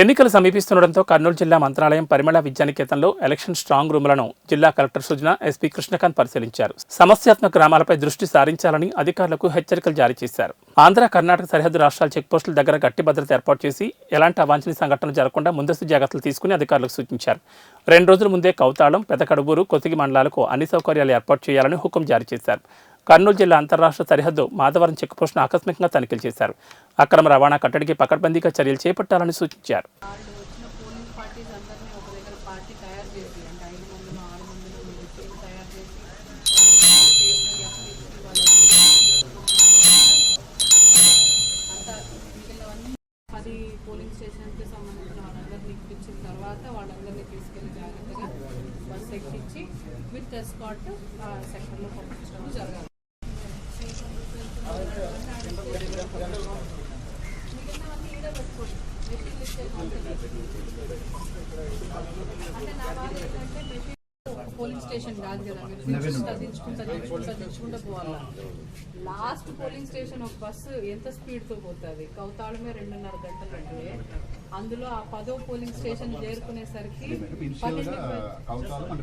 ఎన్నికలు సమీపిస్తుండటంతో కర్నూలు జిల్లా మంత్రాలయం పరిమళ విద్యానికేతన్లో ఎలక్షన్ స్ట్రాంగ్ రూములను జిల్లా కలెక్టర్ సుజన ఎస్పీ కృష్ణకాంత్ పరిశీలించారు. సమస్యాత్మక గ్రామాలపై దృష్టి సారించాలని అధికారులకు హెచ్చరికలు జారీ చేశారు. ఆంధ్ర కర్ణాటక సరిహద్దు రాష్ట్రాల చెక్పోస్టుల దగ్గర గట్టి భద్రత ఏర్పాటు చేసి ఎలాంటి అవాంఛనీయ సంఘటనలు జరగకుండా ముందస్తు జాగ్రత్తలు తీసుకుని అధికారులకు సూచించారు. రెండు రోజుల ముందే కౌతాళం పెదకడుబూరు కొతిగి మండలాలకు అన్ని సౌకర్యాలు ఏర్పాటు చేయాలని హుకుం జారీ చేశారు. కర్నూలు జిల్లా అంతరాష్ట్ర సరిహద్దు మాధవరం చెక్పోస్టును ఆకస్మికంగా తనిఖీలు చేశారు. అక్రమ రవాణా కట్టడికి పకడ్బందీగా చర్యలు చేపట్టాలని సూచించారు. పోలింగ్ స్టేషన్కి సంబంధించిన వాళ్ళందరినీ ఇప్పించిన తర్వాత వాళ్ళందరినీ తీసుకెళ్ళి జాగ్రత్తగా బస్సు ఎక్కించి విత్ ఎస్కాట్ ఆ పంపిస్తారు పోలింగ్ స్టేషన్ కాదు కదా పోవాలా లాస్ట్ పోలింగ్ స్టేషన్ ఒక బస్సు ఎంత స్పీడ్తో పోతుంది? కౌతాళమే రెండున్నర గంటలు అంటే అందులో ఆ పదో పోలింగ్ స్టేషన్ చేరుకునేసరికి